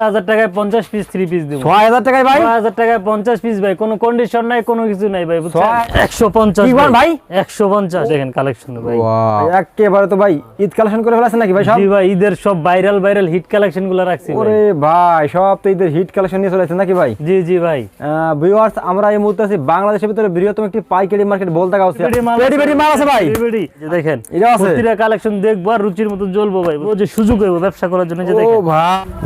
হাজার টাকায় piece piece দিব। ছয় হাজার টাকায় ভাই? টাকায় পিস ভাই কোনো কন্ডিশন নাই কোনো কিছু নাই ভাই বুঝছেন? ছয়- একশো পঞ্চাশ কি বলেন ভাই? দেখেন কালেকশন ভাই। একেবারে তো ভাই ঈদ কালেকশন করে ফেলেছেন নাকি ভাই সব? ভাই ঈদের সব ভাইরাল ভাইরাল হিট কালেকশনগুলো রাখছি ভাই। ওরে ভাই সব তো ঈদের হিট কালেকশন নিয়ে নাকি ভাই? জি জি ভাই। ভিউয়ার্স আমরা এই মুহূর্তে আছি বাংলাদেশের ভিতরে বৃহত্তম একটি পাইকারি মার্কেট বলতে গাউছে মাল আছে ভাই। দেখেন। এটাও আছে? প্রতিটা কালেকশন দেখব আর রুচির মতো জ্বলবো ভাই। ও যে সুযোগ হইব ব্যবসা করার জন্য যে ও ভাই।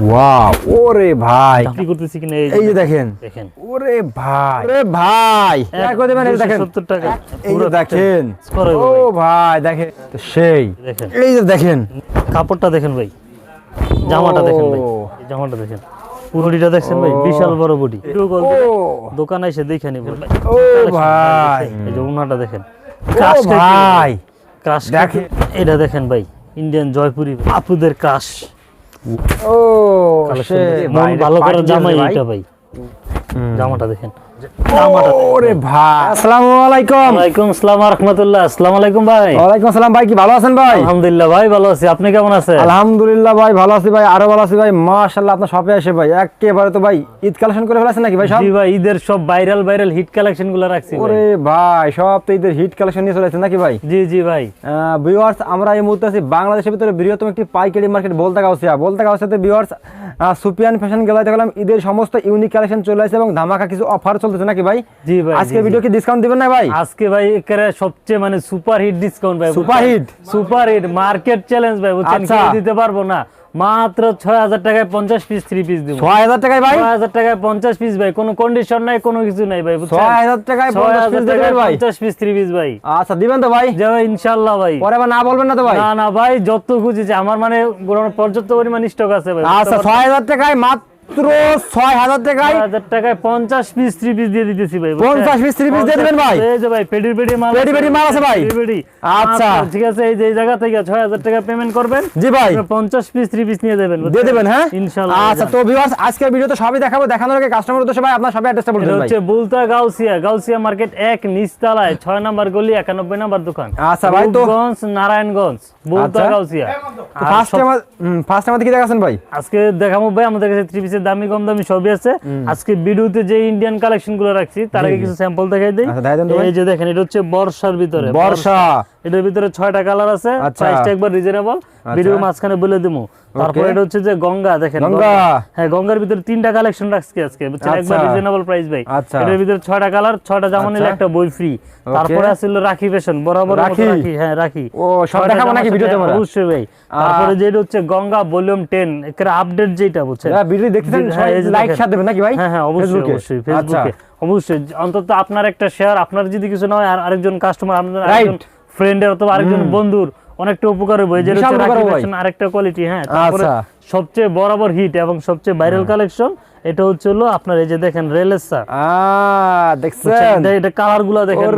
ওয়াও। ওরে ভাই। কি করতেছি কিনা এই যে দেখেন। দেখেন। ওরে ভাই। ওরে ভাই। এক করে যে দেখেন। 270 টাকা। পুরো দেখেন। ও ভাই দেখেন। তো সেই। দেখেন। এই যে দেখেন। কাপড়টা দেখেন ভাই। জামাটা দেখেন ভাই। জামাটা দেখেন। পুরোটিটা দেখছেন ভাই? বিশাল বড় বডি। দোকানে এসে দেখে নিব। ও ভাই। এই যে উনাটা দেখেন। ক্রাশ ভাই। ক্রাশ দেখেন। এটা দেখেন ভাই। ইন্ডিয়ান জয়পুরি আপুদের ক্রাশ। ও মন ভালো করে করার জামাই এটা ভাই। জামাটা দেখেন। ওরে ভাই। আসসালামু আলাইকুম। ওয়ালাইকুম আসসালাম রাহমাতুল্লাহ। আসসালামু আলাইকুম ভাই। ওয়ালাইকুম আসসালাম ভাই কি ভালো আছেন ভাই? আলহামদুলিল্লাহ ভাই ভালো আছি। আপনি কেমন আছেন? আলহামদুলিল্লাহ ভাই ভালো আছি ভাই আরও ভালো আছি ভাই। মাশাআল্লাহ আপনার শপে এসে ভাই একেবারে তো ভাই ঈদ কালেকশন করে ফেলেছেন নাকি ভাই সব? জি ভাই ঈদের সব ভাইরাল ভাইরাল হিট কালেকশনগুলো রাখছি ওরে ভাই সব তো ঈদের হিট কালেকশন নিয়ে চলে নাকি ভাই? জি জি ভাই। ভিউয়ার্স আমরা এই মুহূর্তে আছি বাংলাদেশের ভিতরে বৃহত্তম একটি পাইকারি মার্কেট বলতে বলতে ভিউয়ার্স সুপিয়ান ফ্যাশন গেলায় দেখলাম ঈদের সমস্ত ইউনিক কালেকশন চলে আসছে এবং ধামাকা কিছু অফার চলতেছে নাকি ভাই? জি ভাই আজকে। ভিডিও কি ডিসকাউন্ট দিবেন না ভাই? আজকে ভাই একেবারে সবচেয়ে মানে সুপার হিট ডিসকাউন্ট ভাই Super hit? Super hit market challenge ভাই বুঝছেন? আচ্ছা। কেউ দিতে পারব না। মাত্র ছয় হাজার টাকায় পঞ্চাশ পিস থ্রি পিস দিব। ছয় হাজার টাকায় ভাই? ছয় হাজার টাকায় পঞ্চাশ পিস ভাই কোনো কন্ডিশন নাই কোনো কিছু নাই ভাই ছয় হাজার টাকায় ছয় হাজার পিস টাকায় দেবেন ভাই। পঞ্চাশ পিস থ্রি পিস ভাই। আচ্ছা দিবেন তো ভাই। যে ভাই ইনশাল্লাহ ভাই। পরে আবার না বলবেন না তো ভাই। না না ভাই যত খুঁজেছে আমার মানে পর্যাপ্ত পরিমাণ স্টক আছে ভাই আচ্ছা ছয় হাজার টাকায় মাত্র ছয় হাজার টাকায় হাজার টাকায় পঞ্চাশ পিস থ্রি পিস দিয়ে দিতেছি ভাই পঞ্চাশ piece three piece দিয়ে দিবেন ভাই? এই যে ভাই পেডি পেডি মাল পেডি পেডি মাল আছে ভাই? পেডি। আচ্ছা। ঠিক আছে এই যে জায়গা থেকে ছয় হাজার টাকা পেমেন্ট করবেন। জি ভাই। পঞ্চাশ পিস থ্রি পিস নিয়ে দেবেন দিয়ে দেবেন হ্যাঁ? ইনশাল্লাহ আচ্ছা তো ভিউয়ার্স আজকের ভিডিওতে সবই দেখাবো। দেখানোর আগে কাস্টমার উদ্দেশ্যে ভাই আপনার সবাই অ্যাড্রেসটা বলবেন ভাই। হচ্ছে বুলতা গাউসিয়া গাউসিয়া মার্কেট এক নিচতলায় ছয় নাম্বার গলি একানব্বই নাম্বার দোকান। আচ্ছা ভাই, তো- নারায়ণগঞ্জ বুলতা আচ্ছা। গাউসিয়া। ফার্স্ট ফার্স্ট আমাদের কি দেখাচ্ছেন ভাই? আজকে দেখাবো ভাই আমাদের কাছে থ্রি দামি কম দামি সবই আছে। আজকে ভিডিওতে যে ইন্ডিয়ান কালেকশনগুলো রাখছি তার আগে কিছু স্যাম্পল দেখাই দিই। আচ্ছা, এই যে দেখেন এটা হচ্ছে বর্ষার ভিতরে। বর্ষা। এটার ভিতরে ছয়টা কালার আছে আচ্ছা। প্রাইসটা একবার রিজনেবল ভিডিও মাঝখানে বলে দিমু তারপর এটা হচ্ছে যে গঙ্গা দেখেন গঙ্গা। হ্যাঁ গঙ্গার ভিতরে তিনটা কালেকশন রাখছি আজকে বুঝছেন একবার আচ্ছা। রিজনেবল প্রাইস ভাই আচ্ছা। এটার ভিতরে ছয়টা কালার ছয়টা জামা নিলে আচ্ছা। একটা বই ফ্রি তারপরে আছিল রাখি ফ্যাশন বরাবর রাখি? হ্যাঁ রাখি ও, সব দেখাবো নাকি ভিডিওতে আমরা? অবশ্যই ভাই তারপরে যেটা হচ্ছে গঙ্গা ভলিউম 10 এর আপডেট যেটা বুঝছেন ভিডিও দেখতেছেন হ্যাঁ, এই যে লাইক। শেয়ার দেবেন নাকি ভাই হ্যাঁ হ্যাঁ অবশ্যই অবশ্যই আচ্ছা ফেসবুকে অবশ্যই অন্তত আপনার একটা শেয়ার আপনার যদি কিছু না হয় আর আরেকজন কাস্টমার আপনার. আরেকজন ফ্রেন্ডের অথবা আরেকজন বন্ধুর অনেকটা উপকার হবে যে উপকার আরেকটা কোয়ালিটি হ্যাঁ তারপরে আচ্ছা। সবচেয়ে বরাবর হিট এবং সবচেয়ে ভাইরাল কালেকশন এটা হচ্ছে হলো আপনার এই যে দেখেন রেলের স্যার দেখছেন? এটা কালারগুলা দেখেন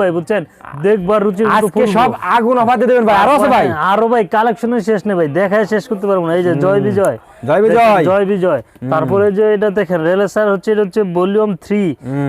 ভাই, বুঝছেন? দেখবার রুচি আজকে সব আগুন দেবেন ভাই। আরও আছে ভাই। আরও ভাই কালেকশনের শেষ নেই ভাই দেখায় শেষ করতে পারব না। এই যে জয় বিজয়। জয় বিজয়। জয় বিজয়। তারপরে যে এটা দেখেন রেলের স্যার হচ্ছে এটা হচ্ছে ভলিউম থ্রি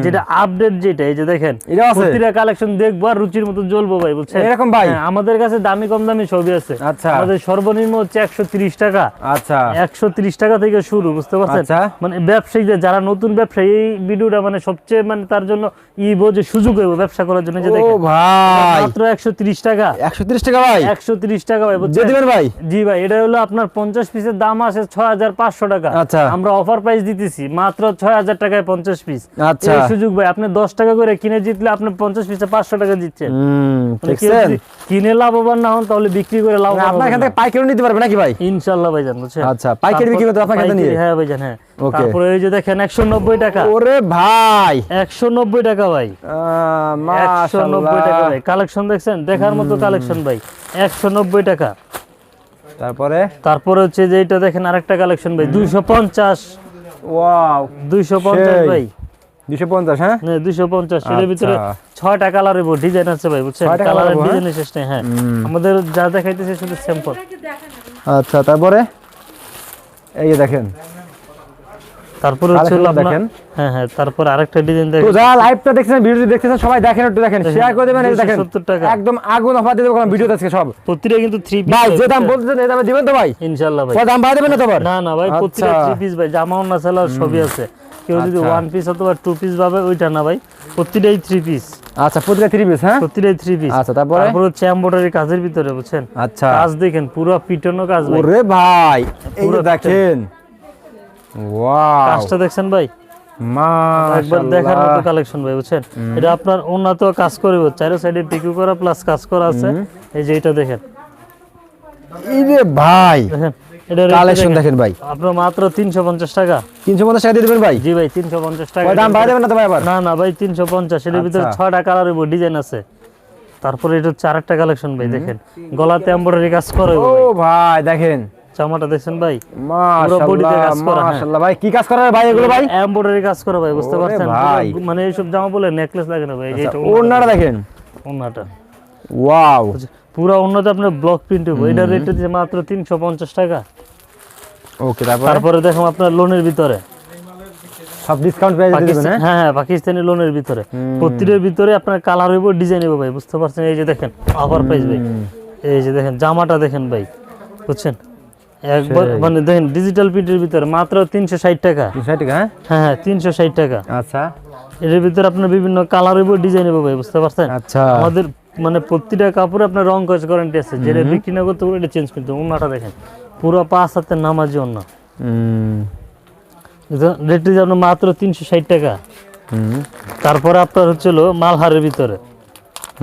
যেটা আপডেট যেটা এই যে দেখেন। প্রতিটা কালেকশন দেখব আর রুচির মতো জ্বলবো ভাই বুঝছেন? এরকম ভাই? হ্যাঁ, আমাদের কাছে দামি কম দামি সবই আছে। আচ্ছা। আমাদের সর্বনিম্ন হচ্ছে একশো তিরিশ টাকা। আচ্ছা। একশো তিরিশ টাকা থেকে শুরু বুঝতে পারছেন? আচ্ছা। মানে ব্যবসায়ীদের যারা নতুন ব্যবসায়ী এই ভিডিওটা মানে সবচেয়ে মানে তার জন্য ই বোঝে সুযোগ হইব ব্যবসা করার জন্য যে ও ভাই। মাত্র একশো তিরিশ টাকা। একশো তিরিশ টাকা ভাই? একশো তিরিশ টাকা ভাই বুঝছেন? দিবেন ভাই? জি ভাই এটা হলো আপনার পঞ্চাশ পিসের দাম হাজার পাঁচশো টাকা। আচ্ছা। আমরা অফার প্রাইস দিতেছি মাত্র ছয় হাজার টাকায় পঞ্চাশ পিস আচ্ছা। এই সুযোগ ভাই আপনি দশ টাকা করে কিনে জিতলে আপনি পঞ্চাশ পিসে পাঁচশো টাকা দিচ্ছেন। হুম দেখছেন? কিনে লাভবান না হন তাহলে বিক্রি করে লাভ মানে আপনার এখান থেকে পাইকারি নিতে পারবে নাকি ভাই? ইনশাল্লাহ ভাইজান বুঝছেন? আচ্ছা, পাইকারি বিক্রি করতে আপনার কাছে নিয়ে? হ্যাঁ ভাইজান হ্যাঁ। তারপরে এই যে দেখেন টাকা। ওরে ভাই। টাকা ভাই। টাকা ভাই। কালেকশন দেখছেন? দেখার মতো কালেকশন ভাই। একশো নব্বই টাকা। তারপরে? তারপরে হচ্ছে যে এটা দেখেন আরেকটা কালেকশন ভাই। দুইশো পঞ্চাশ। ওয়াও। ভাই। হ্যাঁ? হ্যাঁ এর ভিতরে আচ্ছা। ছয়টা কালার এবং ডিজাইন আছে ভাই বুঝছেন? কালারের হ্যাঁ? ডিজাইন শেষ নেই হ্যাঁ। আমাদের যা দেখাইতেছে শুধু স্যাম্পল আচ্ছা তারপরে? এই যে দেখেন। তারপরে দেখেন। হ্যাঁ হ্যাঁ তারপর আরেকটা ডিজাইন তো যারা লাইভটা দেখছেন ভিডিওটি দেখতেছেন সবাই দেখেন একটু দেখেন। শেয়ার করে দেবেন এই দেখেন। 270 টাকা। একদম আগুন অফার দিয়ে দেবো ভিডিওতে আজকে সব। প্রতিটা কিন্তু থ্রি ভাই যে দাম বলতেছেন এই দামে দিবেন তো ভাই? ইনশাআল্লাহ ভাই। দাম বাড়াই দেবেন না তো না না ভাই প্রতিটা আচ্ছা। থ্রি পিস ভাই না সবই আছে। কেউ যদি আচ্ছা। ওয়ান পিস অথবা টু পিস ভাবে ওইটা না ভাই প্রতিটাই থ্রি পিস আচ্ছা প্রতিটা থ্রি পিস হ্যাঁ? প্রতিটাই থ্রি পিস আচ্ছা, তারপরে? তারপর হচ্ছে এমব্রয়ডারি কাজের ভিতরে বুঝছেন? আচ্ছা। কাজ দেখেন পুরো পিটানো কাজ ভাই। ওরে ভাই এই পুরো দেখেন। ওয়াও কাজটা দেখছেন ভাই? একবার দেখার মতো কালেকশন ভাই বুঝছেন? এটা আপনার উন্নত কাজ করে চারো সাইডে পিকু করা প্লাস কাজ করা আছে। এই যে এটা দেখেন। এই ভাই এটা কালেকশন দেখেন। ভাই। আপনার মাত্র তিনশো পঞ্চাশ টাকা। তিনশো পঞ্চাশ টাকা দিয়ে দেবেন ভাই? জি ভাই তিনশো পঞ্চাশ টাকা দাম বাড়াই না তো ভাই আবার? না না ভাই তিনশো পঞ্চাশ। এর ভিতরে আচ্ছা। ডিজাইন আছে। তারপরে এটা হচ্ছে আরেকটা কালেকশন ভাই দেখেন। গলাতে এমব্রয়ডারি কাজ করে ও ভাই দেখেন। জামাটা দেখছেন ভাই? মাশাআল্লাহ হ্যাঁ। ভাই কি কাজ ভাই এগুলো ভাই? এমব্রয়ডারি কাজ করা ভাই বুঝতে পারছেন। পুরো মানে এইসব জামা বলে নেকলেস লাগে না ভাই এই যে ওড়নাটা দেখেন। ওন্নাটা ওয়াও। পুরো অন্যতে আপনার ব্লক প্রিন্ট হবে। এটার রেট দিচ্ছে মাত্র তিনশো পঞ্চাশ টাকা। ওকে তারপর? তারপরে দেখো আপনার লোনের ভিতরে। সব ডিসকাউন্ট পেয়ে দিবেন পাকিস্তান- হ্যাঁ? হ্যাঁ পাকিস্তানি লোনের ভিতরে। প্রতিটার ভিতরে আপনার কালার হইব ডিজাইন হইব ভাই বুঝতে পারছেন? এই যে দেখেন অফার প্রাইস ভাই। এই যে দেখেন জামাটা দেখেন ভাই বুঝছেন? মানে দেখেন ডিজিটাল প্রিন্টের ভিতরে মাত্র তিনশো ষাট টাকা। ষাট টাকা হ্যাঁ? হ্যাঁ হ্যাঁ তিনশো ষাট টাকা। আচ্ছা। ভিতরে আপনার বিভিন্ন কালার হইব ডিজাইন হইব ভাই বুঝতে পারছেন? আচ্ছা। আমাদের মানে প্রতিটা কাপড়ে আপনার রং কাজ গ্যারান্টি আছে। যেটা বিক্রি না করতে এটা চেঞ্জ করতে ওনাটা দেখেন পুরো পাঁচ হাতে নামাজি অন্য হুম। রেট দিচ্ছে আপনার মাত্র তিনশো ষাট টাকা। হুম। তারপরে আপনার হচ্ছিল মালহারের ভিতরে।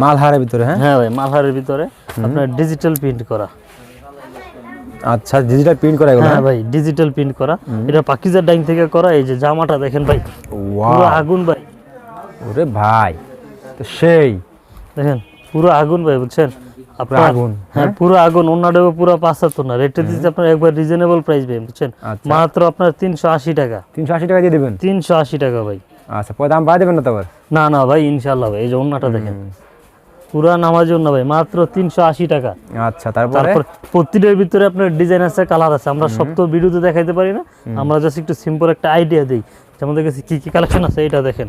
মালহারের ভিতরে হ্যাঁ? হ্যাঁ ভাই মালহারের ভিতরে আপনার ডিজিটাল প্রিন্ট করা। আচ্ছা ডিজিটাল প্রিন্ট করা এগুলো হ্যাঁ ভাই ডিজিটাল প্রিন্ট করা। এটা পাকিজার ডাইং থেকে করা এই যে জামাটা দেখেন ভাই। পুরো আগুন ভাই। ওরে ভাই তো সেই। দেখেন পুরো আগুন ভাই বুঝছেন? আপনার আগুন, হ্যাঁ পুরো আগুন অন্যটাও পুরো পাঁচাত্ত না। রেটটা দিচ্ছে আপনার একবার রিজনেবল প্রাইস ভাই বুঝছেন? আচ্ছা। মাত্র আপনার তিনশো আশি টাকা। তিনশো আশি টাকা দিয়ে দেবেন? তিনশো আশি টাকা ভাই। আচ্ছা পরে দাম দেবেন না তো না না ভাই ইনশাল্লাহ ভাই এই যে অন্যটা দেখেন। পুরা নামাজ অন্য ভাই মাত্র তিনশো আশি টাকা। আচ্ছা তারপরে? প্রতিটার ভিতরে আপনার ডিজাইন আছে কালার আছে। আমরা সব তো ভিডিওতে দেখাইতে পারি না। আমরা জাস্ট একটু সিম্পল একটা আইডিয়া দিই। যে আমাদের কাছে কি কি কালেকশন আছে? এটা দেখেন।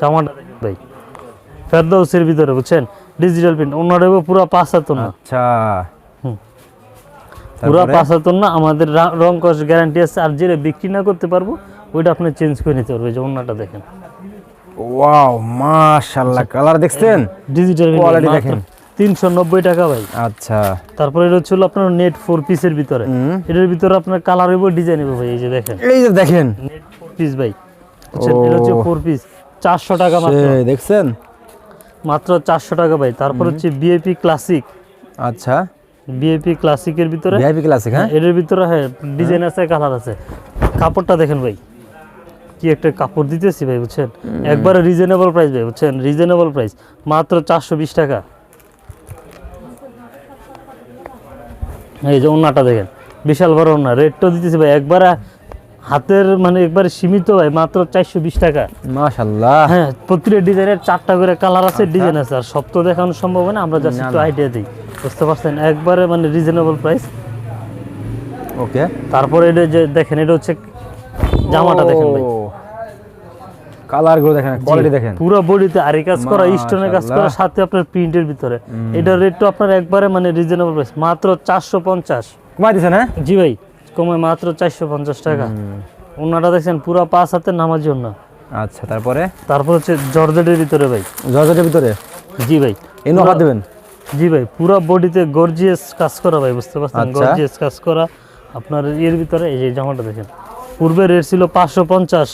জামাটা দেখেন ভাই। ভিতরে বুঝছেন? ডিজিটাল প্রিন্ট অন্যটা পুরো পাঁচ হাত না। আচ্ছা। পুরো? পাঁচ হাত না আমাদের রা- রং কস গ্যারান্টি আছে। আর যেটা বিক্রি না করতে পারব ওইটা আপনি চেঞ্জ করে নিতে পারবে যে অন্যটা দেখেন। ওয়াও মাশাআল্লাহ কালার দেখছেন? ডিজিটাল Quality দেখেন। তিনশো নব্বই টাকা ভাই। আচ্ছা। তারপরে এটা হচ্ছিল আপনার নেট ফোর পিসের ভিতরে। এটার ভিতরে আপনার কালার হইব ডিজাইন হইব ভাই এই যে দেখেন। এই যে দেখেন। নেট ফোর পিস ভাই। বুঝছেন এটা হচ্ছে ও। ফোর পিস চারশো টাকা মাত্র। দেখছেন? মাত্র চারশো টাকা ভাই। তারপর হচ্ছে বিএপি ক্লাসিক আচ্ছা। বিএপি ক্লাসিকের ভিতরে। ভিআইপি ক্লাসিক হ্যাঁ? এটার ভিতরে হ্যাঁ ডিজাইন আছে কালার আছে। কাপড়টা দেখেন ভাই। কি একটা কাপড় দিতেছি ভাই বুঝছেন? একবারে রিজনেবল প্রাইস ভাই বুঝছেন? রিজনেবল প্রাইস মাত্র চারশো বিশ টাকা। এই যে ওনাটা দেখেন বিশাল বড় ওনা রেটটাও দিতেছি ভাই একবারে হাতের মানে একবারে সীমিত ভাই মাত্র চারশো বিশ টাকা। মাশাআল্লাহ। হ্যাঁ প্রতিটা ডিজাইনের চারটা করে কালার আছে ডিজাইন আছে। আর সব তো দেখানো সম্ভব হয় না আমরা জাস্ট একটু আইডিয়া দিই। বুঝতে পারছেন? একবারে মানে রিজনেবল প্রাইস ওকে তারপরে এটা যে দেখেন এটা হচ্ছে জামাটা দেখেন ভাই। কালারগুলো দেখেন কোয়ালিটি দেখেন। পুরো বডিতে আরি কাজ করা স্টোনের কাজ করা সাথে আপনার প্রিন্টের ভিতরে। এটার রেটটা আপনার একবারে মানে রিজনেবল প্রাইস মাত্র চারশো পঞ্চাশ। কমাই দিছেন হ্যাঁ জি ভাই কমে মাত্র চারশো পঞ্চাশ টাকা। ওনাটা দেখছেন পুরো পাঁচ হাতের নামার জন্য আচ্ছা তারপরে? তারপর হচ্ছে জর্জেটের ভিতরে ভাই। জর্জেটের ভিতরে? জি ভাই। এই অফার দেবেন? জি ভাই পুরো বডিতে গর্জিয়াস কাজ করা ভাই বুঝতে পারছেন? আচ্ছা। গর্জিয়াস কাজ করা। আপনার এর ভিতরে এই যে জামাটা দেখেন। পূর্বে রেট ছিল পাঁচশো পঞ্চাশ।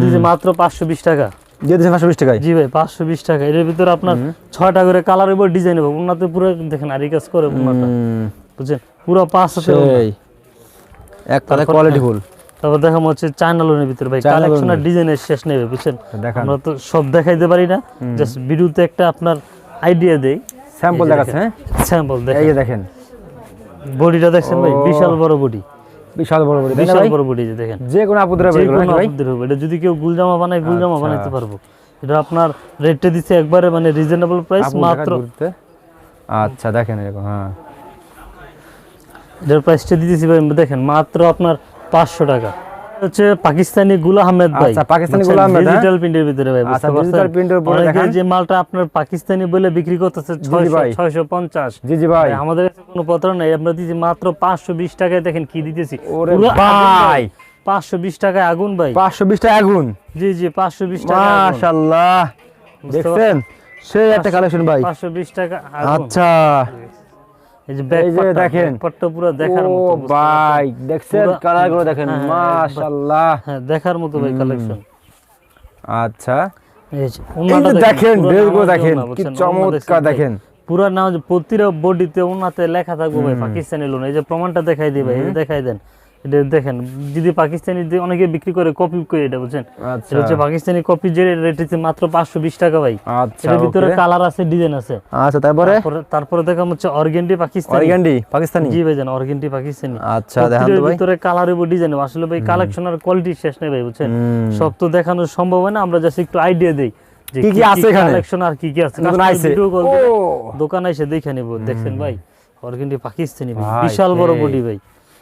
দিয়েছে মাত্র পাঁচশো বিশ টাকা। দিয়ে দিয়েছেন পাঁচশো বিশ টাকায়? জি ভাই পাঁচশো বিশ টাকা। এর ভিতরে আপনার ছয়টা করে কালার উপর ডিজাইন হবে ওনাতে পুরো দেখেন আরি কাজ করে ওনাটা। বুঝছেন? পুরো পাঁচ এক কথা কোয়ালিটি ফুল। তারপর দেখা হচ্ছে চায়না লোনের ভিতরে ভাই। চায়না কালেকশন আর ডিজাইনের শেষ নেবে বুঝছেন? দেখান। আমরা তো সব দেখাইতে পারি না। জাস্ট ভিডিওতে একটা আপনার আইডিয়া দেই। স্যাম্পল দেখাচ্ছে হ্যাঁ? স্যাম্পল দেখেন যে দেখেন। বডিটা দেখছেন ভাই? বিশাল বড় বডি বিশাল বড় বড় বিশাল বড় বড় দেখেন। যে কোনো আপুদের ভাই? এটা যদি কেউ গুলজামা বানায় গুলজামা আচ্ছা। বানাইতে পারব। এটা আপনার রেটটা দিচ্ছে একবারে মানে রিজনেবল প্রাইস মাত্র আচ্ছা দেখেন এরকম হ্যাঁ। এটার প্রাইসটা দিতেছি ভাই দেখেন মাত্র আপনার পাঁচশো টাকা। হচ্ছে পাকিস্তানি গুলা আহমেদ ভাই। আচ্ছা, পাকিস্তানি গুলা আহমেদ, হ্যাঁ? ডিজিটাল প্রিন্টের ভিতরে ভাই আচ্ছা, এর উপরে দেখান। যে মালটা আপনার পাকিস্তানি বলে বিক্রি করতেছে জি ভাই। 600 650 জি জি ভাই। আমাদের কাছে কোনো পত্র নাই। আমরা দিচ্ছি মাত্র 520 টাকায় দেখেন কি দিতেছি। ভাই। 520 টাকায় আগুন ভাই। পাঁচশো বিশটা আগুন? জি জি 520 টাকা আগুন। মাশাল্লাহ। দেখছেন? সেই একটা কালেকশন ভাই। 520 টাকা আচ্ছা। এই যে ব্যাক এই যে দেখেন। পট্টা পুরো দেখার মতো ভাই দেখছেন পুরা- কালারগুলো দেখেন? হ্যাঁ, হ্যাঁ, হ্যাঁ দেখার মতো ভাই কালেকশন আচ্ছা। এই যে দেখেন দেখেন কি চমৎকার দেখেন পুরা নাম প্রতিটা বডিতে ওনাতে লেখা থাকবে ভাই পাকিস্তানি লোন। এই যে প্রমাণটা দেখাই দিবে ভাই দেখাই দেন। এটা দেখেন যদি পাকিস্তানি অনেকে বিক্রি করে কপি করে এটা বুঝছেন? আচ্ছা। এটা হচ্ছে পাকিস্তানি কপি যে রেট হচ্ছে মাত্র পাঁচশো বিশ টাকা ভাই। আচ্ছা এটার ভিতরে কালার আছে ডিজাইন আছে। আচ্ছা তারপরে? তারপরে দেখাম হচ্ছে অর্গেন্ডি পাকিস্তানি। অরিগান্ডি পাকিস্তানি? জি ভাই জান অর্গেন্টি পাকিস্তানি। আচ্ছা দেখান তো ভাই। ভিতরে কালার এবং ডিজাইন আসলে ভাই কালেকশন আর কোয়ালিটি শেষ নেই ভাই বুঝছেন? সব তো দেখানো সম্ভব হয় না আমরা জাস্ট একটু আইডিয়া দেই কি কি আছে এখানে? কালেকশন আর কি কি আছে। করে এসে দেখে নিব। দেখছেন ভাই? অর্গেন্টি পাকিস্তানি বিশাল বড় বডি ভাই।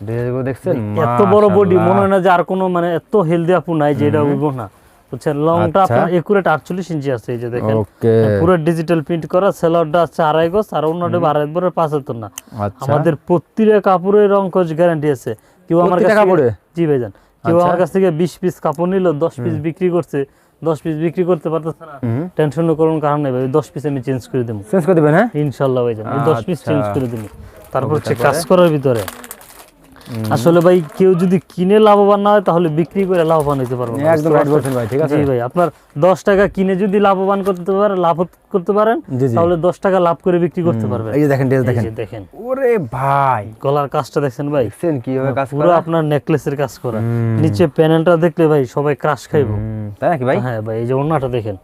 ড্রেসগুলো দেখছেন এত বড় বডি মনে হয় না যে আর কোনো মানে এত হেলদি আপু নাই যে এটা না। বুঝছেন? লংটা আচ্ছা। আপনার একুরেট আটচল্লিশ ইঞ্চি আছে এই যে দেখেন। পুরো ডিজিটাল প্রিন্ট করা সেলারটা আছে আড়াই গজ আর অন্যটা আড়াই বড় পাঁচ না। আচ্ছা। আমাদের প্রতিটা কাপড়ের রং কোচ গ্যারান্টি আছে। কেউ আমার কাছ? জি ভাইজান। কেউ আচ্ছা। আমার কাছ থেকে বিশ পিস কাপড় নিল দশ পিস বিক্রি করছে। দশ পিস বিক্রি করতে পারতেছে না। টেনশন করার কারণ নেই ভাই দশ পিস আমি চেঞ্জ করে দেবো। চেঞ্জ করে দিবেন হ্যাঁ? ইনশাল্লাহ ভাইজান দশ পিস। চেঞ্জ করে দেবো। তারপর হচ্ছে কাজ করার ভিতরে। আসলে ভাই কেউ যদি কিনে লাভবান না হয় তাহলে বিক্রি করে লাভবান হতে পারব একদম রাইট বলছেন ভাই ঠিক আছে? জি ভাই আপনার দশ টাকা কিনে যদি লাভবান করতে পারেন লাভ করতে পারেন। তাহলে দশ টাকা লাভ করে বিক্রি করতে পারবেন। এই যে দেখেন ড্রেস দেখেন দেখেন। ওরে ভাই। গলার কাজটা দেখছেন ভাই। কীভাবে কাজ পুরো আপনার নেকলেসের কাজ করা। নিচে প্যানেলটা দেখলে ভাই সবাই ক্রাশ খাইবো। তাই নাকি ভাই? হ্যাঁ ভাই এই যে ওন্নাটা দেখেন।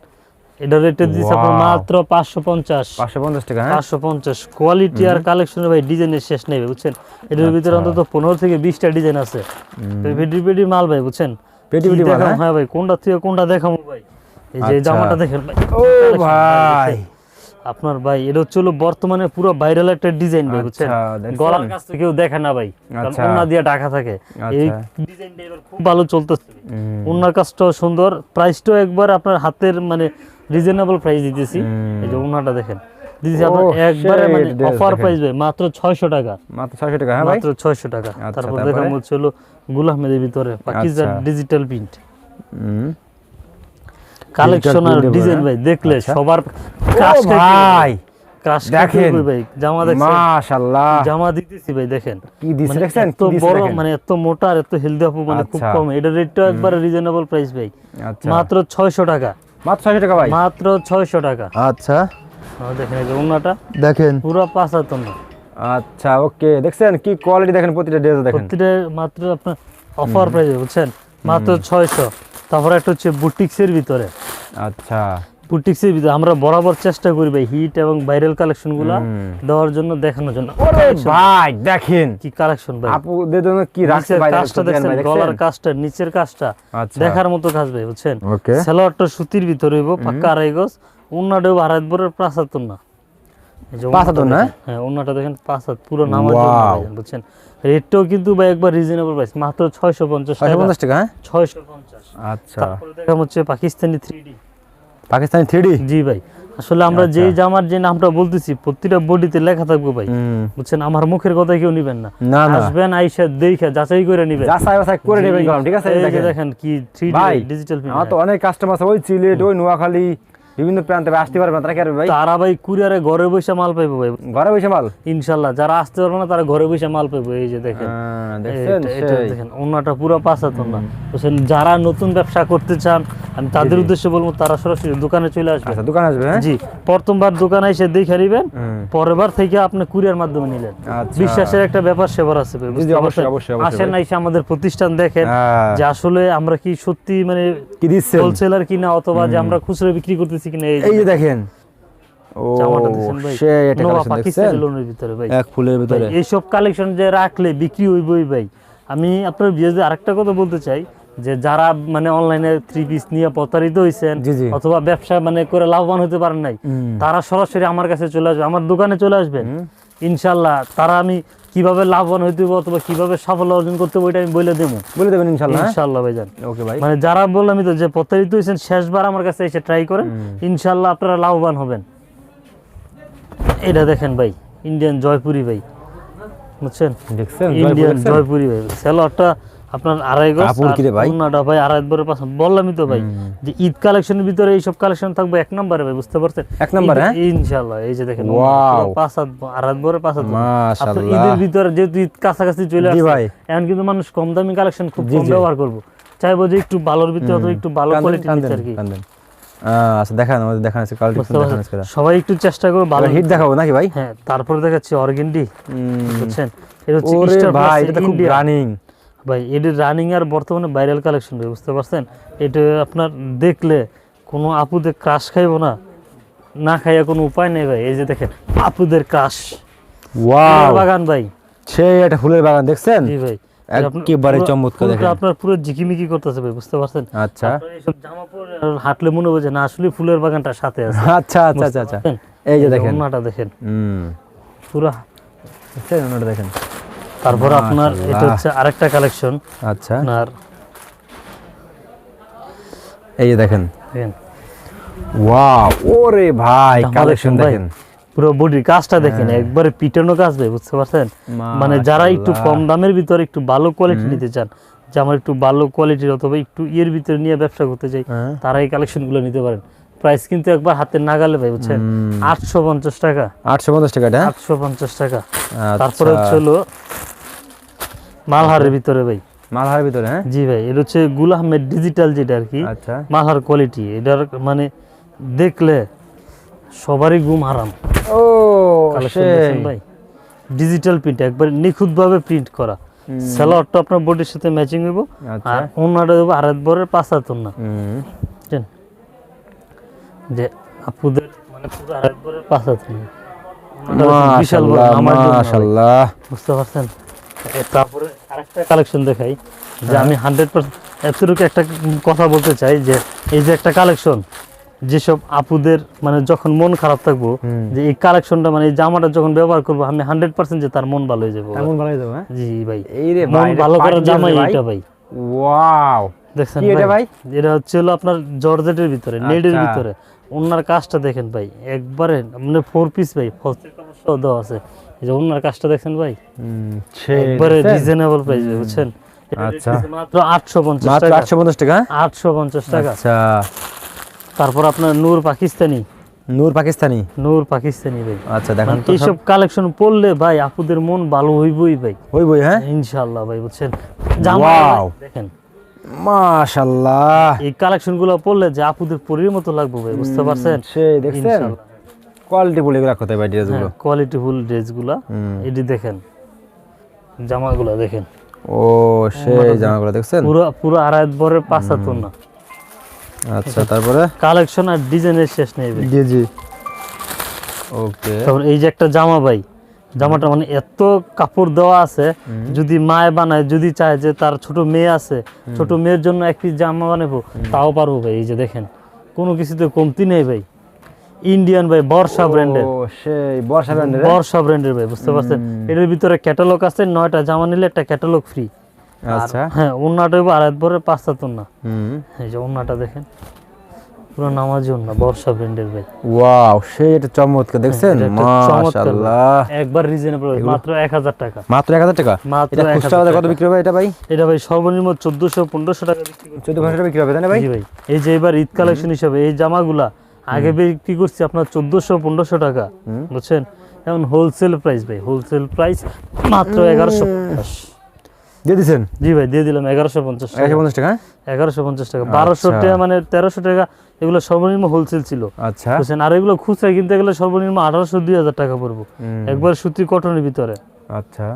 এটা রেটে দিচ্ছে আপনার মাত্র পাঁচশো পঞ্চাশ। পাঁচশো পঞ্চাশ টাকা হ্যাঁ? পাঁচশো পঞ্চাশ। কোয়ালিটি আর কালেকশনের ভাই ডিজাইনের শেষ নেই বুঝছেন? এটার ভিতরে আচ্ছা। অন্তত পনেরো থেকে বিশটা ডিজাইন আছে। পেডি পেডি মাল ভাই বুঝছেন? পেডি পেডি মাল? হ্যাঁ? হ্যাঁ ভাই কোনটা থেকে কোনটা দেখাবো ভাই? এই যে আচ্ছা। জামাটা দেখেন ভাই। ও ভাই। আপনার ভাই এটা হচ্ছে হলো বর্তমানে পুরো ভাইরাল একটা ডিজাইন ভাই বুঝছেন আচ্ছা, গলার কাছ থেকে কেউ দেখে না ভাই কারণ আচ্ছা। ওন্না দিয়ে ঢাকা থাকে এই আচ্ছা। ডিজাইনটা এবার খুব ভালো চলতেছে। ওনার কাজটাও সুন্দর প্রাইসটাও একবার আপনার হাতের মানে রিজনেবল প্রাইস দিতেছি। এই যে ওনাটা দেখেন দিতেছি আপনার একবারে মানে অফার প্রাইস ভাই মাত্র ছয়শো টাকা মাত্র ছয়শো টাকা হ্যাঁ ভাই মাত্র ছয়শো টাকা তারপর তারপরে? হচ্ছে হলো ভিতরে পাকিস্তান। Digital print. কালেকশন আর ডিজাইন ভাই দেখলে আচ্ছা। সবার হবে ভাই ক্রাশ দেখেন। ভাই জামা দেখছেন? মাশাআল্লাহ। জামা দিতেছি ভাই দেখেন। কি দিছে মানে দেখছেন? এত বড় মানে এত মোটা আর এত হেলদি আপু মানে খুব আচ্ছা। কম। এটা রেটটা একবারে রিজনেবল প্রাইস ভাই। আচ্ছা। মাত্র ছয়শো টাকা। মাত্র ছয়শো টাকা ভাই? মাত্র ছয়শো টাকা। আচ্ছা। দেখেন এই যে ওনাটা দেখেন। পুরো পাঁচ হাত আচ্ছা ওকে। দেখছেন? কি কোয়ালিটি দেখেন প্রতিটা ড্রেস দেখেন। প্রতিটা মাত্র আপনার অফার প্রাইস বুঝছেন? মাত্র ছয়শো। তারপরে একটা হচ্ছে বুটিক্সের ভিতরে। আচ্ছা। বুটিক্সের ভিতরে আমরা বরাবর চেষ্টা করি ভাই হিট এবং ভাইরাল কালেকশনগুলা দেওয়ার জন্য দেখানোর জন্য। ওরে ভাই দেখেন। কি কালেকশন ভাই? আপুদের জন্য কি রাখছে ভাই কাজটা দেখছেন? গলার কাজটা নিচের কাজটা আচ্ছা। দেখার মতো কাজ ভাই বুঝছেন? সেলোয়ারটা সুতির ভিতরে হইব পাক্কা আড়াই গজ উন্নাটাও পাঁচ হাত না এই পাঁচ হাত না? হ্যাঁ ওন্নাটা দেখেন পাঁচ হাত পুরো. ভাইজান, বুঝছেন? রেটটাও কিন্তু ভাই একবার রিজনেবল প্রাইস মাত্র ছয়শো পঞ্চাশ ছয়শো টাকা পঞ্চাশ টাকা হ্যাঁ? ছয়শো পঞ্চাশ। আচ্ছা। তারপরে দেখাম হচ্ছে পাকিস্তানি থ্রি পাকিস্তানি থ্রি জি ভাই আসলে আমরা আচ্ছা। যে জামার যে নামটা বলতেছি প্রতিটা বডিতে লেখা থাকবে ভাই। বুঝছেন আমার মুখের কথা কেউ নিবেন না। আসবেন আইসা দেখে যাচাই করে নিবেন। যাচাই বাছাই করে নেবেন ঠিক আছে? দেখেন। কি থ্রি ভাই ডিজিটাল আমার তো অনেক কাস্টমার আছে ওই সিলেট ওই নোয়াখালী বিভিন্ন প্রান্তে আসতে পারবে না তারা কি ভাই? তারা ভাই কুরিয়ারে ঘরে বসে মাল পাইবো ভাই। ঘরে বসে মাল? ইনশাল্লাহ যারা আসতে পারবে না তারা ঘরে বসে মাল পাইবো এই যে দেখেন। দেখেন ওনাটা পুরো পাঁচাত না। যারা নতুন ব্যবসা করতে চান আমি তাদের উদ্দেশ্যে বলব তারা সরাসরি দোকানে চলে আসবে। আচ্ছা দোকান আসবে হ্যাঁ? জি প্রথমবার দোকানে এসে দেখে নিবেন হুম। পরের বার থেকে আপনি কুরিয়ার মাধ্যমে নিলেন। আচ্ছা। বিশ্বাসের একটা ব্যাপার সেবার আছে অবশ্যই, অবশ্যই, আসেন না এসে আমাদের প্রতিষ্ঠান দেখেন হ্যাঁ। যে আসলে আমরা কি সত্যি মানে হোলসেলার কিনা অথবা যে আমরা খুচরা বিক্রি করতেছি কিনা এই এই যে দেখেন। ও জামাটা দেখছেন ভাই। সে এটা কালেকশন লোনের ভিতরে ভাই। এক ফুলের ভিতরে। ভাই, এইসব কালেকশন যে রাখলে বিক্রি হইবই ভাই। আমি আপনার বিয়েতে আরেকটা কথা বলতে চাই যে যারা মানে অনলাইনে থ্রি পিস নিয়ে প্রতারিত হয়েছেন। অথবা ব্যবসা মানে করে লাভবান হতে পারেন নাই তারা সরাসরি আমার কাছে চলে আসবে আমার দোকানে চলে আসবেন। ইনশাল্লাহ তারা আমি কীভাবে লাভবান হইতে হবে অথবা কীভাবে সাফল্য অর্জন করতে হবে ওইটা আমি বলে দেবো। বলে দেবেন ইনশাল্লাহ ইনশাল্লাহ ইনশাল্লাহ ভাইজান। ওকে ভাই। মানে যারা বললাম তো যে প্রতারিত হয়েছেন শেষবার আমার কাছে এসে ট্রাই করেন ইনশাল্লাহ আপনারা লাভবান হবেন। এটা দেখেন ভাই ইন্ডিয়ান জয়পুরি ভাই বুঝছেন? দেখছেন? ইন্ডিয়ান জয়পুরি ভাই স্যালোয়ারটা আপনার আড়াই গজ কাপড় ভাই? ভাই আড়াই বড় পাঁচ বললামই তো ভাই যে ঈদ কালেকশনের ভিতরে কালেকশন থাকবে এক নম্বরে ভাই বুঝতে পারছেন? এক নম্বরে, হ্যাঁ? ইনশাআল্লাহ এই যে দেখেন! পাঁচ হাত আড়াই বড় পাঁচ হাত আপনার মাশাআল্লাহ। ঈদের ভিতরে যেহেতু ঈদ কাছাকাছি চলে আসছে ভাই। এখন কিন্তু মানুষ কম দামি কালেকশন খুব কম ব্যবহার করব। চাইব যে একটু ভালোর ভিতরে অথবা একটু ভালো কোয়ালিটি নিতে আর কি। আচ্ছা দেখান আমাদের দেখান আছে কোয়ালিটি দেখান আছে সবাই একটু চেষ্টা করব ভালো হিট দেখাবো নাকি ভাই? হ্যাঁ তারপরে দেখাচ্ছি অর্গেন্ডি বুঝছেন? এটা হচ্ছে ভাই এটা খুব রানিং ভাই এটি রানিং আর বর্তমানে ভাইরাল কালেকশন ভাই বুঝতে পারছেন? এটা আপনার দেখলে কোনো আপুদের ক্রাশ খাইবো না না খাইয়া কোনো উপায় নেই ভাই। এই যে দেখেন আপুদের ক্রাশ বাগান ভাই। সেই একটা ফুলের বাগান দেখছেন? জি ভাই। একেবারে চমৎকার দেখেন। আপনার পুরো ঝিকিমিকি করতেছে ভাই বুঝতে পারছেন? আচ্ছা। এইসব জামা পরে হাঁটলে মনে হবে যে না আসলে ফুলের বাগানটা সাথে আছে। আচ্ছা আচ্ছা আচ্ছা আচ্ছা। এই যে দেখেন। দেখেন। হুম। পুরা ওনাটা দেখেন। তারপর আপনার এটা হচ্ছে আরেকটা কালেকশন আচ্ছা। আপনার এই যে দেখেন। দেখেন। ওয়াও ওরে ভাই কালেকশন দেখেন। পুরো বডির কাজটা দেখেন হ্যাঁ। একবারে পিটানো কাজ ভাই বুঝতে পারছেন? মানে যারা একটু কম দামের ভিতরে একটু ভালো কোয়ালিটি নিতে চান যে আমার একটু ভালো কোয়ালিটির অথবা একটু ইয়ের ভিতরে নিয়ে ব্যবসা করতে চাই। তারা এই কালেকশনগুলো নিতে পারেন। প্রাইস কিন্তু একবার হাতে নাগালে ভাই বুঝছেন? আটশো পঞ্চাশ টাকা। আটশো পঞ্চাশ টাকা আটশো পঞ্চাশ টাকা। আচ্ছা। তারপরে হচ্ছে হলো মালহারের ভিতরে ভাই। মালহার ভিতরে হ্যাঁ? জি ভাই এটা হচ্ছে গুল আহমেদ ডিজিটাল যেটা আর কি। আচ্ছা। মালহার কোয়ালিটি এটার মানে দেখলে সবারই ঘুম হারাম। ও ভাই? ডিজিটাল প্রিন্ট একবার নিখুঁতভাবে প্রিন্ট করা। স্যালোয়ারটা আপনার বডির সাথে ম্যাচিং হইব আচ্ছা। আর অন্যটা দেবো বরের না যে আপুদের মানে পুরো বরের বিশাল বড় আমার বুঝতে পারছেন? তারপরে আরেকটা কালেকশন দেখাই যে আমি হান্ড্রেড পার্সেন্ট এতটুকু একটা কথা বলতে চাই যে এই যে একটা কালেকশন যেসব আপুদের মানে যখন মন খারাপ থাকব যে এই কালেকশনটা মানে এই জামাটা যখন ব্যবহার করব আমি হান্ড্রেড পার্সেন্ট যে তার মন ভালো হয়ে যাব। হ্যাঁ জি ভাই। এই রে মন ভালো করার জামাই এটা ভাই। ওয়াও। দেখছেন এটা ভাই? এটা হচ্ছে হলো আপনার জর্জেটের ভিতরে নেডের আচ্ছা। ভিতরে। ওনার কাজটা দেখেন ভাই একবারে মানে ফোর পিস ভাই দেওয়া আছে। যে ওনার কাজটা দেখেন ভাই? একবারে রিজনেবল প্রাইস বুঝছেন? আচ্ছা। মাত্র টাকা। টাকা? টাকা। আচ্ছা। তারপর আপনার নূর পাকিস্তানি। নূর পাকিস্তানি? নূর পাকিস্তানি ভাই। আচ্ছা দেখেন মানে এইসব কালেকশন পড়লে ভাই আপুদের মন ভালো হইবই ভাই। ওই বই হ্যাঁ? ইনশাআল্লাহ ভাই বুঝছেন? জামা! দেখেন। মাশাআল্লাহ। এই কালেকশনগুলো পড়লে যে আপুদের পরীর মতো লাগবে ভাই বুঝতে পারছেন? সেই দেখছেন? ইনশাআল্লাহ। কোয়ালিটি বলে এগুলো কোথায় ভাই ড্রেসগুলো কোয়ালিটিফুল ড্রেসগুলা এটি দেখেন জামাগুলা দেখেন। ও সেই জামাগুলো দেখছেন? পুরো পুরো আড়াই বরের পাঁচ হাত না আচ্ছা তারপরে? কালেকশন আর ডিজাইনের শেষ নেই জি জি। ওকে তারপর এই যে একটা জামা ভাই জামাটা মানে এত কাপড় দেওয়া আছে যদি মায় বানায় যদি চায় যে তার ছোট মেয়ে আছে ছোট মেয়ের জন্য এক পিস জামা বানাবো তাও পারব ভাই এই যে দেখেন। কোনো কিছুতে কমতি নেই ভাই। ইন্ডিয়ান ভাই বর্ষা ব্র্যান্ডের ও সেই বর্ষা ব্র্যান্ডের বর্ষা ব্র্যান্ডের ভাই বুঝতে পারছেন? এটার ভিতরে ক্যাটালগ আছে নয়টা জামা নিলে একটা ক্যাটালগ ফ্রি আচ্ছা। হ্যাঁ ওন্নাটা হইবো আড়াই পরে পাঁচটা তো না হুম। এই যে ওন্নাটা দেখেন পুরো নামাজি ওন্না বর্ষা ব্র্যান্ডের ভাই। ওয়াও সেই এটা চমৎকার দেখছেন? চমৎকার মাশাআল্লাহ। একবার রিজনেবল মাত্র এক হাজার টাকা। মাত্র এক হাজার টাকা? মাত্র এটা 1000 খুচরা কত টাকা। বিক্রি হবে এটা ভাই? এটা ভাই সর্বনিম্ন চোদ্দশো পনেরোশো টাকা বিক্রি করছি চোদ্দ ঘণ্টা বিক্রি হবে তাই না ভাই? জি ভাই। এই যে এবার ঈদ কালেকশন হিসেবে এই জামাগুলা আগে বিক্রি করছি আপনার চোদ্দশো পনেরোশো টাকা বুঝছেন? এখন হোলসেল প্রাইস ভাই হোলসেল প্রাইস মাত্র এগারোশো পঞ্চাশ। দিয়ে দিছেন? জি ভাই দিয়ে দিলাম এগারোশো পঞ্চাশ টাকা। একশো পঞ্চাশ টাকা এগারোশো পঞ্চাশ টাকা বারোশো আচ্ছা। টাকা মানে তেরোশো টাকা এগুলো সর্বনিম্ন হোলসেল ছিল। আচ্ছা। বুঝছেন? আর এগুলো খুচরা কিনতে গেলে সর্বনিম্ন আঠারোশো দুই হাজার টাকা পড়ব। একবার সুতি কটনের ভিতরে। আচ্ছা।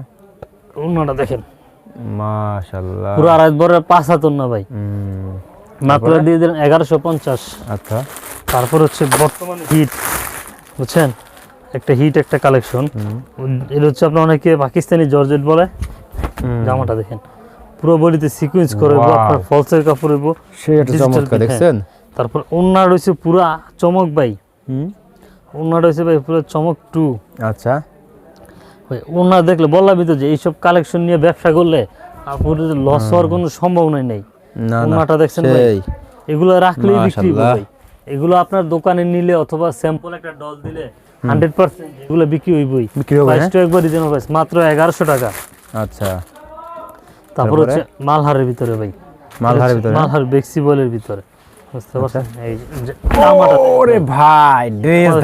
অন্যটা দেখেন। মাশাআল্লাহ। পুরো আড়াই বড় পাঁচ হাতর না ভাই। মাত্র দিয়ে দিলেন এগারোশো পঞ্চাশ। আচ্ছা। তারপর হচ্ছে বর্তমানে হিট বুঝছেন? একটা হিট একটা কালেকশন এটা হচ্ছে আপনার অনেকে পাকিস্তানি জর্জেট বলে। জামাটা দেখেন। পুরো বডিতে সিকুয়েন্স করে. আপনার ফলসের কাপড় হইবো চমৎকার দেখছেন? তারপর ওন্না রয়েছে পুরা চমক ভাই। ওন্না রয়েছে ভাই পুরো চমক টু। আচ্ছা। ওই ওনা দেখলে বললামই তো যে এইসব কালেকশন নিয়ে ব্যবসা করলে আপুর লস হওয়ার কোনো সম্ভাবনাই নেই। ওনাটা দেখছেন ভাই? এগুলো রাখলেই বিক্রি হবে এগুলো আপনার দোকানে নিলে অথবা স্যাম্পল একটা ডল দিলে হান্ড্রেড পার্সেন্ট এগুলো বিক্রি হইবই। বিক্রি হবে, হ্যাঁ? প্রাইসটা একবার রিজনেবল প্রাইস মাত্র এগারোশো টাকা। আচ্ছা। তারপর? হচ্ছে মালহারের ভিতরে ভাই। মালহারের ভিতরে? মালহার বেক্সি বলের ভিতরে। বুঝতে পারছেন? এই জামাটা ওরে ভাই ড্রেস?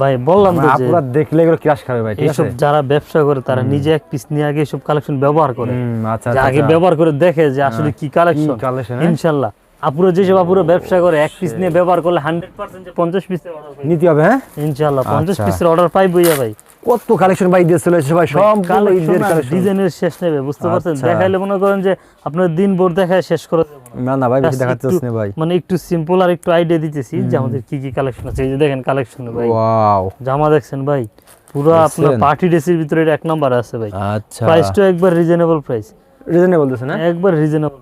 ভাই বললাম তো আপনারা দেখলে এগুলো ক্রাশ খাবে ভাই ঠিক আছে? যারা ব্যবসা করে তারা নিজে এক পিস নিয়ে আগে সব কালেকশন ব্যবহার করে। আচ্ছা আগে আচ্ছা। ব্যবহার করে দেখে যে আসলে কি কালেকশন ইনশাআল্লাহ হ্যাঁ? ইনশাল্লাহ। আপুরো যেসব আপুরো ব্যবসা করে এক পিস নিয়ে ব্যবহার করলে হান্ড্রেড পার্সেন্ট পঞ্চাশ পিসের অর্ডার নিতে হবে হ্যাঁ? ইনশাআল্লাহ পঞ্চাশ আচ্ছা। পিসের অর্ডার পাই বইয়া ভাই। কত কালেকশন ভাই দিয়ে চলে এসেছে ভাই সম্পূর্ণ ঈদের কালেকশন ডিজাইনের শেষ নেবে বুঝতে পারছেন? আচ্ছা। দেখাইলে মনে করেন যে আপনার দিন ভোর দেখায় শেষ করে দেবো। না। না ভাই বেশি একটু- না ভাই। মানে একটু সিম্পল আর একটু আইডিয়া দিতেছি যে আমাদের কি কি কালেকশন আছে। এই যে দেখেন কালেকশন ভাই। ওয়াও জামা দেখছেন ভাই? পুরো আপনার? পার্টি ড্রেসের ভিতরে এটা এক নাম্বার আছে ভাই। আচ্ছা। প্রাইসটা একবার রিজনেবল প্রাইস রিজনেবল বলতেছে না? একবার রিজনেবল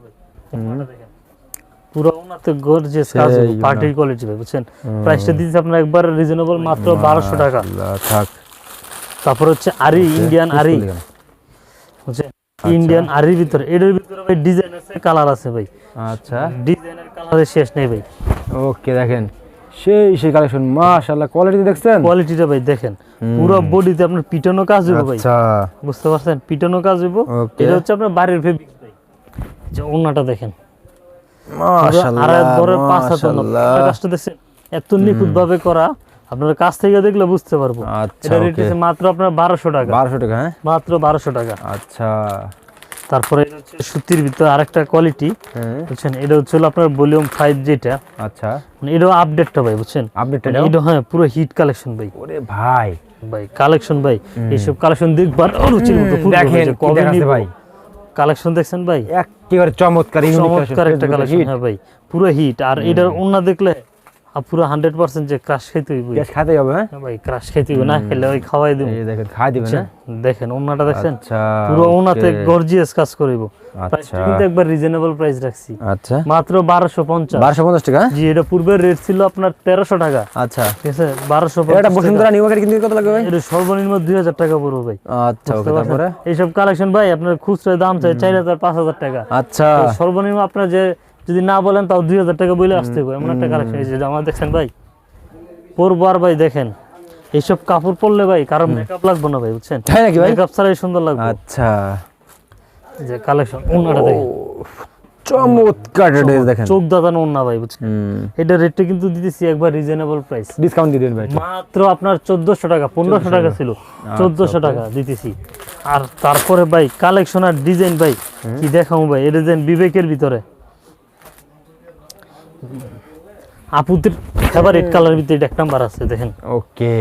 পুরো ওনাতে গর্জিয়াস কাজ সেই পার্টির কোয়ালিটি ভাই বুঝছেন? প্রাইসটা দিতেছে আপনার একবার রিজনেবল মাত্র বারোশো টাকা। আল্লাহ, থাক। তারপর হচ্ছে আরি ইন্ডিয়ান আরি? বুঝছেন ইন্ডিয়ান আরির ভিতরে এটার ভিতরে ভাই ডিজাইন আছে কালার আছে ভাই। আচ্ছা। ডিজাইনের কালারের শেষ নেই ভাই। ওকে দেখেন। সেই সেই কালেকশন মাশাআল্লাহ কোয়ালিটি দেখছেন? কোয়ালিটিটা ভাই দেখেন। পুরো বডিতে আপনার পিটানো কাজ হইব ভাই। আচ্ছা। বুঝতে পারছেন? পিটানো কাজ হইব। এটা হচ্ছে আপনার বাড়ির ফেব্রিক ভাই। যে ওন্নাটা দেখেন। মাশাআল্লাহ আড়াই বড় পাঁচ হাত ওন্না। কাজটা দেখছেন? এত নিখুঁত ভাবে করা। আপনার কাছ থেকে দেখলে বুঝতে পারব। আচ্ছা রেট আছে মাত্র আপনার বারোশো টাকা। 1200 টাকা হ্যাঁ? মাত্র বারোশো টাকা। আচ্ছা। তারপরে এটা হচ্ছে সুতির ভিতরে আরেকটা কোয়ালিটি হ্যাঁ। বুঝছেন? এটা হচ্ছে আপনার ভলিউম ফাইভ যেটা আচ্ছা। মানে এটাও আপডেটটা ভাই বুঝছেন? আপডেট মানে এটা হ্যাঁ পুরো হিট কালেকশন ভাই। ওরে ভাই। ভাই কালেকশন ভাই। এইসব কালেকশন দেখবার রুচির মতো দেখেন কবে দেখাচ্ছে ভাই। কালেকশন দেখছেন ভাই? একেবারে চমৎকার ইউনিক চমৎকার একটা কালেকশন হ্যাঁ ভাই। পুরো হিট আর এটার অন্য দেখলে পুরো হান্ড্রেড পার্সেন্ট যে ক্রাশ খাইতে হইব। খাতে হবে হ্যাঁ? ভাই ক্রাশ খাইতে হইব না খেলে ওই খাওয়াই দিব দেখেন খাই দিবেন হ্যাঁ? দেখেন ওনাটা আচ্ছা পুরো ওনাতে গর্জিয়াস কাজ করিব আচ্ছা। কিন্তু একবার রিজনেবল প্রাইস রাখছি। আচ্ছা। মাত্র বারোশো পঞ্চাশ। বারোশো পঞ্চাশ টাকা? জি এটা পূর্বের রেট ছিল আপনার তেরোশো টাকা। আচ্ছা। ঠিক আছে? বারোশো এটা বসুন্ধরা নিউ মার্কেট কিনতে কত লাগবে ভাই? এটা সর্বনিম্ন দুই হাজার টাকা পড়ব ভাই। আচ্ছা ওকে তারপরে? এইসব কালেকশন ভাই আপনার খুচরা দাম চাই চার হাজার পাঁচ হাজার টাকা। আচ্ছা। সর্বনিম্ন আপনার যে যদি না বলেন তাও দুই হাজার টাকা বলে আসতে হবে। এমন একটা কালেকশন এই যে আমার দেখছেন ভাই। পরবো আর ভাই দেখেন এইসব কাপড় পরলে ভাই কারণ মেকআপ লাগবে না ভাই বুঝছেন? তাই নাকি ভাই? মেকআপ ছাড়াই সুন্দর লাগবে। আচ্ছা। যে কালেকশন ওনাটা দেখেন। চমৎকার ড্রেস দেখেন। চোখ দাদানো ওনা ভাই বুঝছেন? এটা রেটটা কিন্তু দিতেছি একবার রিজনেবল প্রাইস ডিসকাউন্ট দিয়ে দেন ভাই মাত্র আপনার চোদ্দশো টাকা পনেরোশো টাকা ছিল। চোদ্দশো টাকা দিতেছি। আর তারপরে ভাই কালেকশন আর ডিজাইন ভাই কি দেখাবো ভাই? ডিজাইন বিবেকের ভিতরে। আপুদের ফেভারিট কালার ভিতরে এক নাম্বার আছে দেখেন। ওকে।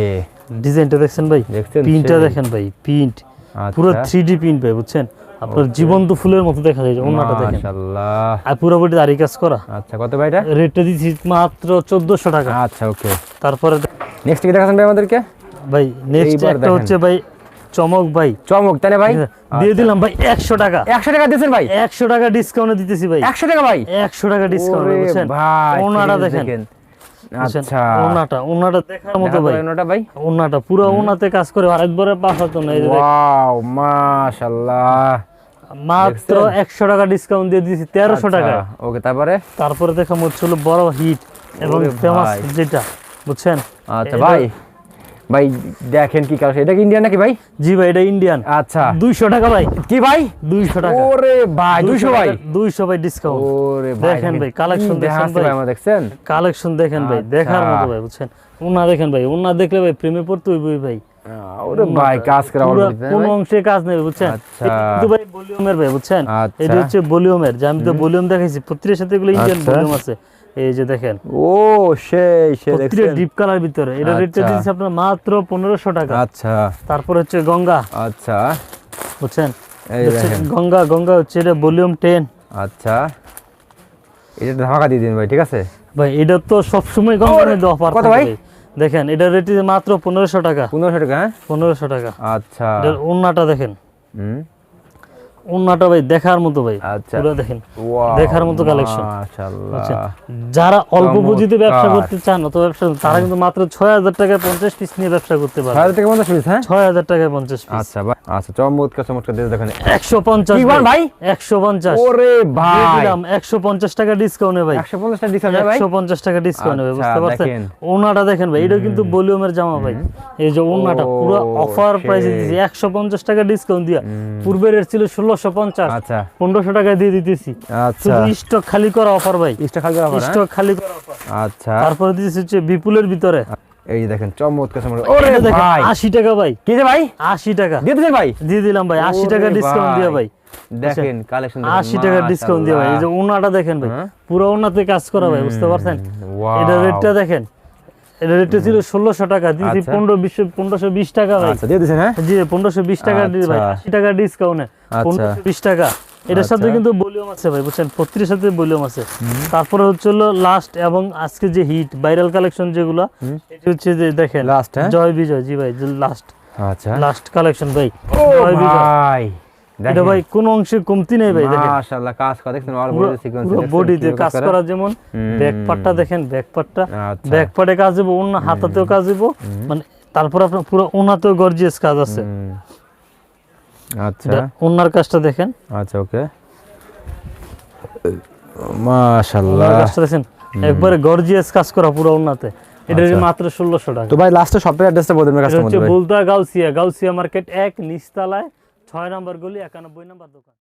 ডিজাইনটা দেখছেন ভাই? প্রিন্টটা দেখেন ভাই প্রিন্ট পুরো আচ্ছা থ্রি ডি প্রিন্ট ভাই বুঝছেন? আপনার জীবন্ত ফুলের মতো দেখা যায় ওনাটা দেখেন। মাশাআল্লাহ। আর পুরো বডি দাড়ি কাজ করা। আচ্ছা কত ভাই এটা? রেটটা দিচ্ছি মাত্র চোদ্দশো টাকা। আচ্ছা ওকে। তারপরে নেক্সট কি ভাই আমাদেরকে? ভাই নেক্সট একটা হচ্ছে ভাই চমক ভাই। চমক তাই না ভাই দিয়ে দিলাম ভাই একশো টাকা। একশো টাকা দিয়েছেন ভাই? একশো টাকা ডিসকাউন্টে দিতেছি ভাই। একশো টাকা ভাই? একশো টাকা ডিসকাউন্ট বুঝছেন? ভাই ওনাটা দেখেন। আচ্ছা। ওনাটা ওনাটা দেখার মতো ভাই। ওটা ভাই? ওনাটা পুরো ওনাতে কাজ করে আরেকবারে পাঠাতো না। ওয়াও মাশাআল্লাহ। মাত্র একশো টাকা ডিসকাউন্ট দিয়ে দিয়েছি তেরোশো টাকা। ওকে তারপরে? তারপরে দেখা হচ্ছিল বড় হিট এবং ফেমাস যেটা বুঝছেন? আচ্ছা ভাই। ভাই দেখেন কি কালার এটা কি ইন্ডিয়ান নাকি ভাই? জি ভাই এটা ইন্ডিয়ান আচ্ছা। দুইশো টাকা ভাই। কি ভাই? দুইশো টাকা। ওরে ভাই 200 ভাই। দুইশো ভাই ডিসকাউন্ট ওরে ভাই দেখেন ভাই, collection কি দেখছেন দেখাচ্ছে ভাই? আমার দেখছেন? কালেকশন দেখেন ভাই দেখার আচ্ছা। মতো ভাই বুঝছেন? ওনা দেখেন ভাই ওনা দেখলে ভাই প্রেমে পড়তে হইবই ভাই। ওরে ভাই কাজ করা কোন অংশে কাজ নেই বুঝছেন? আচ্ছা। কিন্তু ভাই ভলিউমের ভাই বুঝছেন? আচ্ছা। এটা হচ্ছে ভলিউমের যে আমি তো ভলিউম দেখাইছি প্রত্যেকের সাথে এগুলো ইন্ডিয়ান আচ্ছা। ভলিউম আছে। এই যে দেখেন। ও সেই ডিপ কালার ভিতরে। এটা রেটটা আচ্ছা। দিচ্ছি আপনার মাত্র টাকা। আচ্ছা। তারপর হচ্ছে গঙ্গা। আচ্ছা। বুঝছেন? এই দেখেন। গঙ্গা গঙ্গা হচ্ছে এটা ভলিউম আচ্ছা। এটা ধামাকা দিয়ে দিন ভাই ঠিক আছে? ভাই এটা তো সবসময় গঙ্গার মধ্যে অফার কত ভাই? দেখেন এটা রেট মাত্র পনেরোশো টাকা। পনেরোশো টাকা হ্যাঁ? পনেরোশো টাকা। আচ্ছা। ওন্নাটা দেখেন। হুম। ওনাটা ভাই দেখার মতো ভাই। পুরো দেখেন দেখার মতো কালেকশন যারা অল্প ব্যবসা করতে চান অত ব্যবসা তারা কিন্তু মাত্র 6000 টাকায় 50 পিস নিয়ে ব্যবসা করতে পারে টাকা টাকায় আচ্ছা ভাই? বুঝতে পারছেন? দেখেন। ভাই এটা কিন্তু জামা ভাই। এই যে ওনাটা পুরো অফার টাকা ডিসকাউন্ট দিয়া। পূর্বের ছিল 16 পনেরোশো আচ্ছা। টাকা আচ্ছা। হ্যাঁ? আচ্ছা। বিপুলের ভিতরে। এই দেখেন চমৎকার টাকা ভাই। কি ভাই? 80 টাকা। দিয়ে ভাই? দিয়ে দিলাম ভাই 80 টাকা ডিসকাউন্ট দিয়ে ভাই। দেখেন কালেকশন 80 টাকা ডিসকাউন্ট দিয়ে ভাই। এই যে ওনাটা দেখেন ভাই হ্যাঁ? পুরো ওনাতে কাজ করা ভাই বুঝতে পারছেন? এটা রেটটা দেখেন। ছিল ষোলোশো টাকা দিয়েছি আচ্ছা। পনেরো বিশ পনেরোশো বিশ টাকা ভাই। আচ্ছা দিয়ে হ্যাঁ? জি পনেরোশো বিশ টাকা দিয়ে ভাই। আচ্ছা। আশি টাকা ডিসকাউন্টে আচ্ছা। পনেরোশো বিশ টাকা। এটার সাথে আচ্ছা। কিন্তু ভলিউম আছে ভাই বুঝছেন? প্রত্যেকের সাথে ভলিউম আছে। তারপরে হচ্ছে হলো লাস্ট এবং আজকে যে হিট ভাইরাল কালেকশন যেগুলো এটা হচ্ছে যে দেখেন Last, হ্যাঁ? জয় বিজয়। জি ভাই লাস্ট আচ্ছা। লাস্ট কালেকশন ভাই। জয় বিজয়। ভাই! এটা ভাই কোন অংশে কমতি নেই ভাই দেখেন। মাশাআল্লাহ কাজ করা অল পুরো বডি সিকোয়েন্স বডিতে কাজ করা? যেমন ব্যাক পার্টটা দেখেন ব্যাক পার্টটা আচ্ছা। ব্যাক পার্টে কাজ দেবো অন্য হাতাতেও কাজ দেবো মানে তারপর আপনার পুরো ওনাতেও গর্জিয়াস কাজ আছে। আচ্ছা। ওনার কাজটা দেখেন। আচ্ছা ওকে মাশাআল্লাহ। কাজটা দেখেন একবারে গর্জিয়াস কাজ করা পুরো ওনাতে। এটা মাত্র ষোলোশো টাকা। তো ভাই লাস্টে শপের অ্যাড্রেসটা বলে দেবেন কাস্টমার হচ্ছে ভাই। বুলতা গাউসিয়া গাউসিয়া মার্কেট এক নিচতলায় ছয় নম্বর গলি একানব্বই নম্বর দোকান।